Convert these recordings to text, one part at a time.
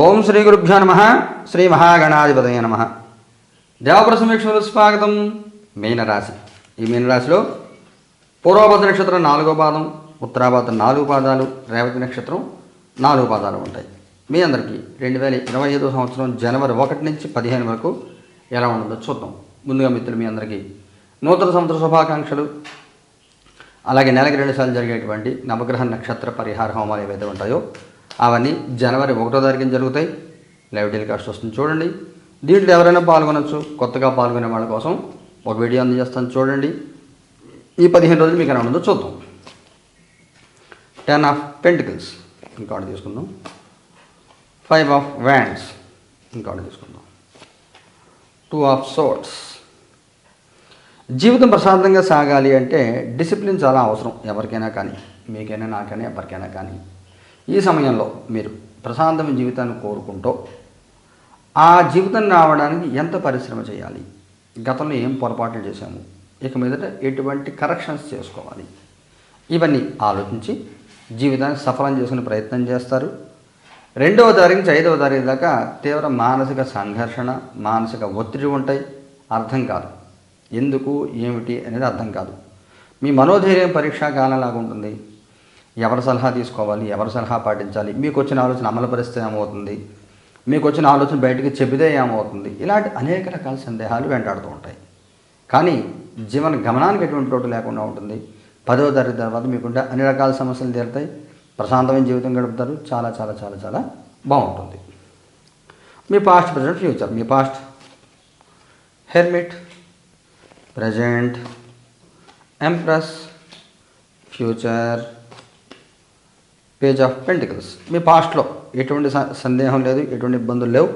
ఓం శ్రీ గురుభ్యో నమ. శ్రీ మహాగణాధిపతయ నమ. దేవప్రసమీక్షలు స్వాగతం. మీనరాశి ఈ మీనరాశిలో పూర్వభద్ర నక్షత్రం నాలుగో పాదం ఉత్తరాభద్ర నాలుగు పాదాలు రేవతి నక్షత్రం నాలుగు పాదాలు ఉంటాయి. మీ అందరికీ రెండు వేల ఇరవై ఐదో సంవత్సరం జనవరి ఒకటి నుంచి పదిహేను వరకు ఎలా ఉండదో చూద్దాం. ముందుగా మిత్రులు మీ అందరికీ నూతన సంవత్సర శుభాకాంక్షలు. అలాగే నెలకి రెండుసార్లు జరిగేటువంటి నవగ్రహ నక్షత్ర పరిహార హోమాలు ఏవైతే ఉంటాయో అవన్నీ జనవరి ఒకటో తారీఖున జరుగుతాయి. లైవ్ టెలికాస్ట్ వస్తుంది చూడండి. దీంట్లో ఎవరైనా పాల్గొనొచ్చు. కొత్తగా పాల్గొనే వాళ్ళ కోసం ఒక వీడియో అందజేస్తాను చూడండి. ఈ పదిహేను రోజులు మీకు ఎలా ఉందో చూద్దాం. Ten of pentacles. ఇంకోటి తీసుకుందాం. Five of wands. ఇంకోటి తీసుకుందాం. టూ ఆఫ్ సోట్స్ జీవితం ప్రశాంతంగా సాగాలి అంటే డిసిప్లిన్ చాలా అవసరం. ఎవరికైనా కానీ మీకైనా నాకైనా ఎవరికైనా కానీ. ఈ సమయంలో మీరు ప్రశాంతమైన జీవితాన్ని కోరుకుంటూ ఆ జీవితం రావడానికి ఎంత పరిశ్రమ చేయాలి? గతంలో ఏం పొరపాట్లు చేశాము? ఇక మీదట ఎటువంటి కరెక్షన్స్ చేసుకోవాలి? ఇవన్నీ ఆలోచించి జీవితాన్ని సఫలం చేసుకునే ప్రయత్నం చేస్తారు. రెండవ తారీఖు నుంచి ఐదవ తారీఖు దాకా తీవ్ర మానసిక సంఘర్షణ మానసిక ఒత్తిడి ఉంటాయి. అర్థం కాదు. ఎందుకు ఏమిటి అనేది అర్థం కాదు. మీ మనోధైర్యం పరీక్షా కాలంలాగా ఉంటుంది. ఎవరి సలహా తీసుకోవాలి ఎవరి సలహా పాటించాలి మీకు వచ్చిన ఆలోచన అమలు పరిస్థితి ఏమవుతుంది మీకు వచ్చిన ఆలోచన బయటికి చెబితే ఏమవుతుంది ఇలాంటి అనేక రకాల సందేహాలు వెంటాడుతూ ఉంటాయి. కానీ జీవన గమనానికి ఎటువంటి లోటు లేకుండా ఉంటుంది. పదవ తరగతి తర్వాత మీకుంటే అన్ని రకాల సమస్యలు తీరుతాయి. ప్రశాంతమైన జీవితం గడుపుతారు. చాలా చాలా చాలా చాలా బాగుంటుంది. మీ past present future me past hermit present empress future page of pentacles. మీ పాస్ట్లో ఎటువంటి స- సందేహం లేదు ఎటువంటి ఇబ్బందులు లేవు.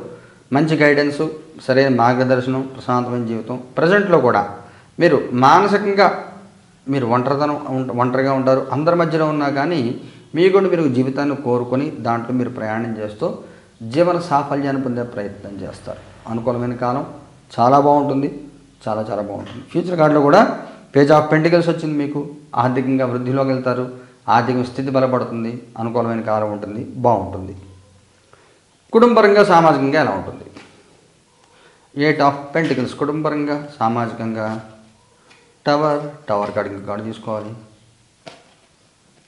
మంచి గైడెన్సు సరైన మార్గదర్శనం ప్రశాంతమైన జీవితం. ప్రజెంట్లో కూడా మీరు మానసికంగా మీరు ఒంటరితనం ఒంటరిగా ఉంటారు. అందరి మధ్యలో ఉన్నా కానీ మీ కూడా మీరు జీవితాన్ని కోరుకొని దాంట్లో మీరు ప్రయాణం చేస్తూ జీవన సాఫల్యాన్ని పొందే ప్రయత్నం చేస్తారు. అనుకూలమైన కాలం చాలా బాగుంటుంది చాలా చాలా బాగుంటుంది. ఫ్యూచర్ కార్డులో కూడా పేజ్ ఆఫ్ పెంటికల్స్ వచ్చింది మీకు. ఆర్థికంగా వృద్ధిలోకి వెళ్తారు. ఆర్థిక స్థితి బలపడుతుంది అనుకూలమైన కాలం ఉంటుంది బాగుంటుంది. కుటుంబపరంగా సామాజికంగా ఎలా ఉంటుంది? ఎయిట్ ఆఫ్ పెంటికల్స్ కుటుంబపరంగా సామాజికంగా. టవర్ టవర్ కాడికి కాడ తీసుకోవాలి.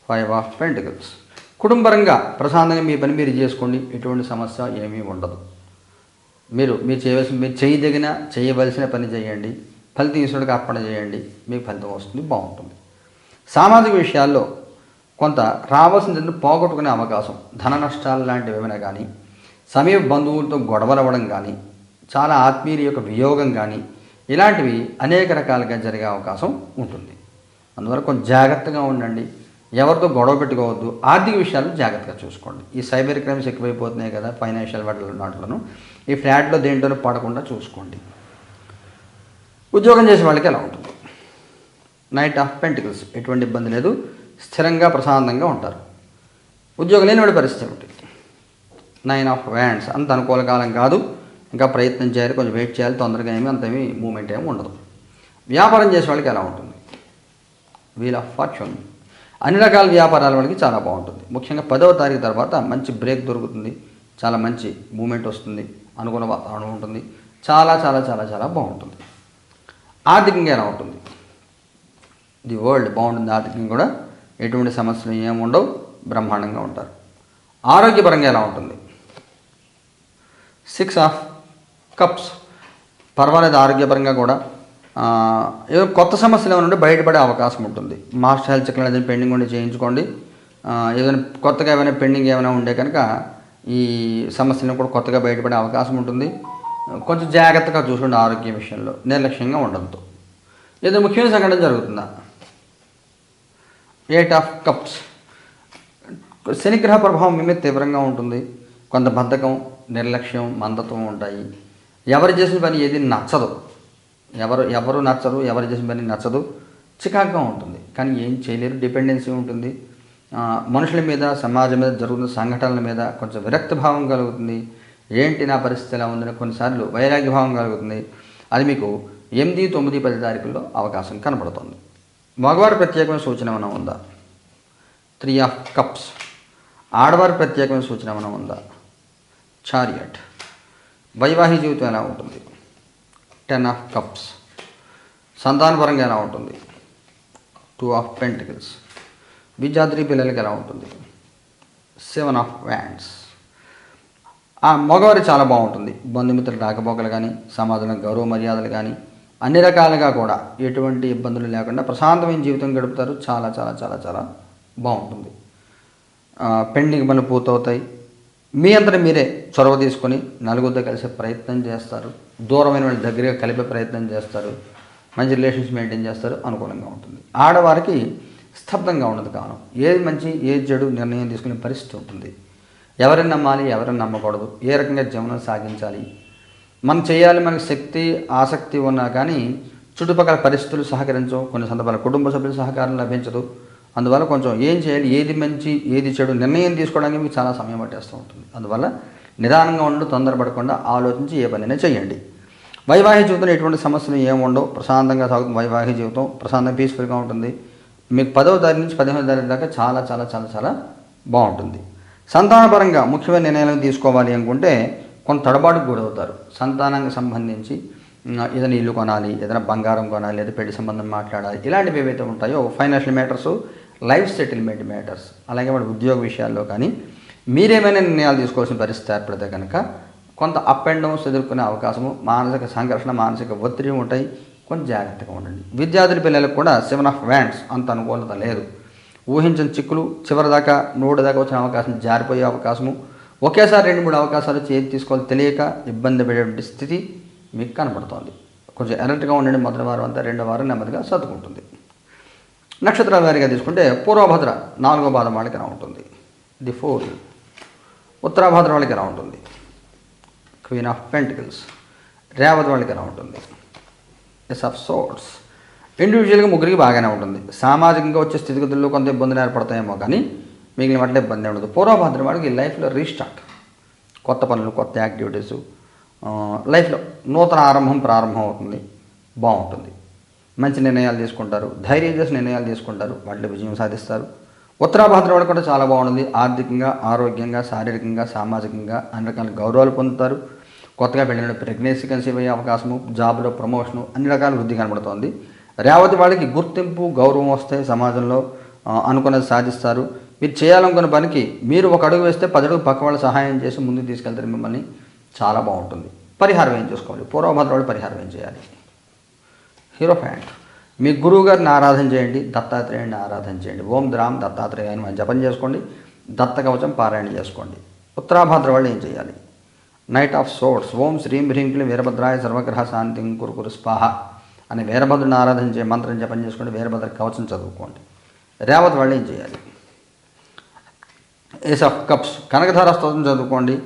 ఫైవ్ ఆఫ్ పెంటికల్స్ కుటుంబపరంగా ప్రశాంతంగా మీ పని మీరు చేసుకోండి ఎటువంటి సమస్య ఏమీ ఉండదు. మీరు మీరు చేయవలసిన మీరు చేయదగిన చేయవలసిన పని చేయండి. ఫలితం ఈశ్వరుడికి అర్పణ చేయండి మీకు ఫలితం వస్తుంది బాగుంటుంది. సామాజిక విషయాల్లో కొంత రావాల్సిన పోగొట్టుకునే అవకాశం ధన నష్టాలు లాంటివి ఏమైనా కానీ సమీప బంధువులతో గొడవలు అవ్వడం కానీ చాలా ఆత్మీయుల యొక్క వియోగం కానీ ఇలాంటివి అనేక రకాలుగా జరిగే అవకాశం ఉంటుంది. అందువల్ల కొంచెం జాగ్రత్తగా ఉండండి. ఎవరితో గొడవ పెట్టుకోవద్దు. ఆర్థిక విషయాలు జాగ్రత్తగా చూసుకోండి. ఈ సైబర్ క్రైమ్స్ ఎక్కువైపోతున్నాయి కదా ఫైనాన్షియల్ వాటిలో నాట్లను ఈ ఫ్లాట్లో దేంట్లోనూ పడకుండా చూసుకోండి. ఉద్యోగం చేసే వాళ్ళకి ఎలా ఉంటుంది? Knight of pentacles. ఎటువంటి ఇబ్బంది లేదు. స్థిరంగా ప్రశాంతంగా ఉంటారు. ఉద్యోగం లేనివాడి పరిస్థితి ఏమిటి? నైన్ ఆఫ్ వ్యాండ్స్ అంత అనుకూల కాలం కాదు. ఇంకా ప్రయత్నం చేయాలి కొంచెం వెయిట్ చేయాలి తొందరగా ఏమి అంత ఏమీ మూమెంట్ ఏమి ఉండదు. వ్యాపారం చేసే వాళ్ళకి ఎలా ఉంటుంది? వీల్ ఆఫ్ ఫార్చ్యూన్ అన్ని రకాల వ్యాపారాల వాళ్ళకి చాలా బాగుంటుంది. ముఖ్యంగా పదవ తారీఖు తర్వాత మంచి బ్రేక్ దొరుకుతుంది. చాలా మంచి మూమెంట్ వస్తుంది. అనుకూల వాతావరణం ఉంటుంది. చాలా చాలా చాలా చాలా బాగుంటుంది. ఆర్థికంగా ఎలా ఉంటుంది? ది వరల్డ్ బాగుంటుంది ఆర్థికంగా కూడా. ఎటువంటి సమస్యలు ఏమి ఉండవు బ్రహ్మాండంగా ఉంటారు. ఆరోగ్యపరంగా ఎలా ఉంటుంది? సిక్స్ ఆఫ్ కప్స్ పర్వాలేదు ఆరోగ్యపరంగా కూడా. ఏదో కొత్త సమస్యలు ఏమైనా ఉంటే బయటపడే అవకాశం ఉంటుంది. మాస్టర్ హెల్త్ చెక్లు ఏదైనా పెండింగ్ ఉండి చేయించుకోండి. ఏదైనా కొత్తగా ఏమైనా పెండింగ్ ఏమైనా ఉండే కనుక ఈ సమస్యలను కూడా కొత్తగా బయటపడే అవకాశం ఉంటుంది. కొంచెం జాగ్రత్తగా చూసుకోండి ఆరోగ్య విషయంలో నిర్లక్ష్యంగా ఉండద్దు ఏదో ముఖ్యమైన సంఘటన జరుగుతుందా? ఎయిట్ ఆఫ్ కప్స్ శనిగ్రహ ప్రభావం మీ మీద తీవ్రంగా ఉంటుంది. కొంత బద్ధకం నిర్లక్ష్యం మందత్వం ఉంటాయి. ఎవరు చేసిన పని ఏది నచ్చదు. ఎవరు ఎవరు నచ్చరు ఎవరు చేసిన పని నచ్చదు. చికాకుగా ఉంటుంది. కానీ ఏం చేయలేరు. డిపెండెన్సీ ఉంటుంది. మనుషుల మీద సమాజం మీద జరుగుతున్న సంఘటనల మీద కొంచెం విరక్తి భావం కలుగుతుంది. ఏంటి నా పరిస్థితి ఎలా ఉందని కొన్నిసార్లు వైరాగ్య భావం కలుగుతుంది. అది మీకు ఎనిమిది తొమ్మిది పది తారీఖుల్లో అవకాశం కనబడుతుంది. మగవారి ప్రత్యేకమైన సూచన ఏమైనా ఉందా? త్రీ ఆఫ్ కప్స్ ఆడవారి ప్రత్యేకమైన సూచన ఏమైనా ఉందా? చారియట్ వైవాహిక జీవితం ఎలా ఉంటుంది? టెన్ ఆఫ్ కప్స్ సంతానపరంగా ఎలా ఉంటుంది? టూ ఆఫ్ పెంటికల్స్ విద్యార్థి పిల్లలకి ఎలా ఉంటుంది? సెవెన్ ఆఫ్ వ్యాండ్స్ ఆ మగవారి చాలా బాగుంటుంది. బంధుమిత్రులు రాకపోకలు కానీ సమాజంలో గౌరవ మర్యాదలు కానీ అన్ని రకాలుగా కూడా ఎటువంటి ఇబ్బందులు లేకుండా ప్రశాంతమైన జీవితం గడుపుతారు. చాలా చాలా చాలా చాలా బాగుంటుంది. పెండింగ్ పనులు పూర్తవుతాయి. మీ అంతటా మీరే చొరవ తీసుకొని నలుగురితో కలిసే ప్రయత్నం చేస్తారు. దూరమైన వాళ్ళు దగ్గరగా కలిపే ప్రయత్నం చేస్తారు. మంచి రిలేషన్స్ మెయింటైన్ చేస్తారు. అనుకూలంగా ఉంటుంది. ఆడవారికి స్తబ్దంగా ఉండదు కాలం. ఏది మంచి ఏది చెడు నిర్ణయం తీసుకునే పరిస్థితి ఉంటుంది. ఎవరిని నమ్మాలి ఎవరిని నమ్మకూడదు. ఏ రకంగా జీవనం సాగించాలి మనం చేయాలి మనకి శక్తి ఆసక్తి ఉన్నా కానీ చుట్టుపక్కల పరిస్థితులు సహకరించవు. కొన్ని సందర్భాలు కుటుంబ సభ్యుల సహకారం లభించదు. అందువల్ల కొంచెం ఏం చేయాలి ఏది మంచి ఏది చెడు నిర్ణయం తీసుకోవడానికి మీకు చాలా సమయం పట్టేస్తూ ఉంటుంది. అందువల్ల నిదానంగా ఉండు తొందరపడకుండా ఆలోచించి ఏ పనైనా చేయండి వైవాహిక జీవితంలో ఎటువంటి సమస్యలు ఏముండవు ప్రశాంతంగా సాగుతుంది వైవాహిక జీవితం. ప్రశాంతంగా పీస్ఫుల్గా ఉంటుంది. మీకు పదవ తారీఖు నుంచి పదిహేను తారీఖు దాకా చాలా చాలా చాలా చాలా బాగుంటుంది. సంతానపరంగా ముఖ్యమైన నిర్ణయాలు తీసుకోవాలి అనుకుంటే కొంత తడబాటుకు గురవుతారు. సంతానానికి సంబంధించి ఏదైనా ఇల్లు కొనాలి ఏదైనా బంగారం కొనాలి లేదా పెళ్ళి సంబంధం మాట్లాడాలి ఇలాంటివి ఏవైతే ఉంటాయో financial matters life settlement matters అలాగే మన ఉద్యోగ విషయాల్లో కానీ మీరేమైనా నిర్ణయాలు తీసుకోవాల్సిన పరిస్థితి ఏర్పడితే కనుక కొంత అప్ అండ్ డౌన్స్ ఎదుర్కొనే అవకాశము మానసిక సంఘర్షణ మానసిక ఒత్తిడి ఉంటాయి. కొంచెం జాగ్రత్తగా ఉండండి. విద్యార్థుల పిల్లలకు కూడా సెవెన్ ఆఫ్ వ్యాండ్స్ అంత అనుకూలత లేదు. ఊహించిన చిక్కులు చివరిదాకా నోటి దాకా వచ్చిన అవకాశం జారిపోయే అవకాశము ఒకేసారి రెండు మూడు అవకాశాలు చేతి తీసుకోవాలి తెలియక ఇబ్బంది పడేటువంటి స్థితి మీకు కనపడుతోంది కొంచెం అలర్ట్గా ఉండండి మొదటి వారం అంతా రెండో వారం నెమ్మదిగా సర్దుకుంటుంది. నక్షత్రాల వారిగా తీసుకుంటే పూర్వభద్ర నాలుగో పాదం వాళ్ళకి ఎలా ఉంటుంది ది ఫోర్ ఉత్తరాభద్ర వాళ్ళకి ఎలా ఉంటుంది క్వీన్ ఆఫ్ పెంటికల్స్ రేవతి వాళ్ళకి ఎలా ఉంటుంది ఎస్ ఆఫ్ సోర్ట్స్ ఇండివిజువల్గా ముగ్గురికి బాగానే ఉంటుంది. సామాజికంగా వచ్చే స్థితిగతుల్లో కొంత ఇబ్బందులు ఏర్పడతాయేమో కానీ మిగిలిన వాటిలో ఇబ్బంది ఉండదు. పూర్వభద్రం వాడికి లైఫ్లో రీస్టార్ట్ కొత్త పనులు కొత్త యాక్టివిటీస్ లైఫ్లో నూతన ఆరంభం ప్రారంభం అవుతుంది. బాగుంటుంది. మంచి నిర్ణయాలు తీసుకుంటారు. ధైర్యం చేసి నిర్ణయాలు తీసుకుంటారు. వాటిలో విజయం సాధిస్తారు. ఉత్తరాభద్ర వాడు కూడా చాలా బాగుంటుంది. ఆర్థికంగా ఆరోగ్యంగా శారీరకంగా సామాజికంగా అన్ని రకాల గౌరవాలు పొందుతారు. కొత్తగా పెళ్ళిన ప్రెగ్నెన్సీ కన్సీవ్ అయ్యే అవకాశము జాబ్లో ప్రమోషను అన్ని రకాల వృద్ధి కనబడుతోంది. రేవతి వాళ్ళకి గుర్తింపు గౌరవం వస్తాయి సమాజంలో అనుకున్నది సాధిస్తారు. మీరు చేయాలనుకున్న పనికి మీరు ఒక అడుగు వేస్తే పది అడుగు పక్క వాళ్ళు సహాయం చేసి ముందుకు తీసుకెళ్తారు మిమ్మల్ని చాలా బాగుంటుంది. పరిహారం ఏం చేసుకోవాలి? పూర్వభద్ర వాళ్ళు పరిహారం ఏం చేయాలి? హీరో ఫ్యాంట్ మీ గురువు గారిని ఆరాధన చేయండి దత్తాత్రేయుని ఆరాధన చేయండి. ఓం ద్రామ్ దత్తాత్రేయ అని మనం జపం చేసుకోండి దత్త కవచం పారాయణ చేసుకోండి. ఉత్తరాభద్ర వాళ్ళు ఏం చేయాలి? నైట్ ఆఫ్ సోర్స్ ఓం శ్రీం హ్రీం క్లీం వీరభద్రాయ సర్వగ్రహ శాంతి కురు కురు స్పాహ అని వీరభద్రుని ఆరాధన చే మంత్రం జపం చేసుకోండి వీరభద్ర కవచం చదువుకోండి. రేవతి వాళ్ళు ఏం చేయాలి? ఏస్ ఆఫ్ కప్స్ కనకధార స్తోత్రం చదువుకోండి.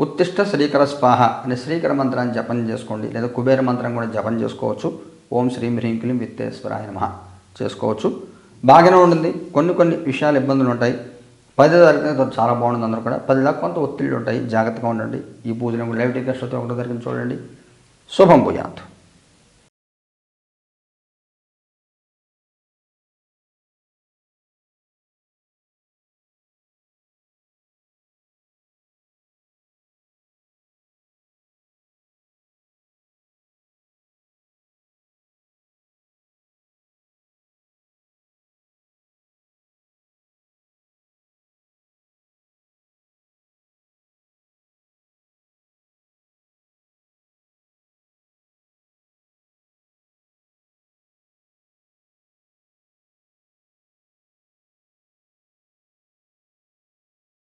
ఉత్తిష్ట శ్రీకర స్పాహ అనే శ్రీకర మంత్రాన్ని జపం చేసుకోండి. లేదా కుబేర మంత్రం కూడా జపం చేసుకోవచ్చు. ఓం శ్రీం హ్రీం క్లీం విత్తేశ్వరాయ నమ చేసుకోవచ్చు. బాగానే ఉంటుంది. కొన్ని కొన్ని విషయాలు ఇబ్బందులు ఉంటాయి. పది తారీఖు చాలా బాగుంటుంది అందరూ కూడా. పది దాకా కొంత ఒత్తిళ్ళు ఉంటాయి. జాగ్రత్తగా ఉండండి. ఈ పూజను లైవ్ టెలికాస్ట్ ఒకటో తారీఖున చూడండి. శుభం భూయాత్.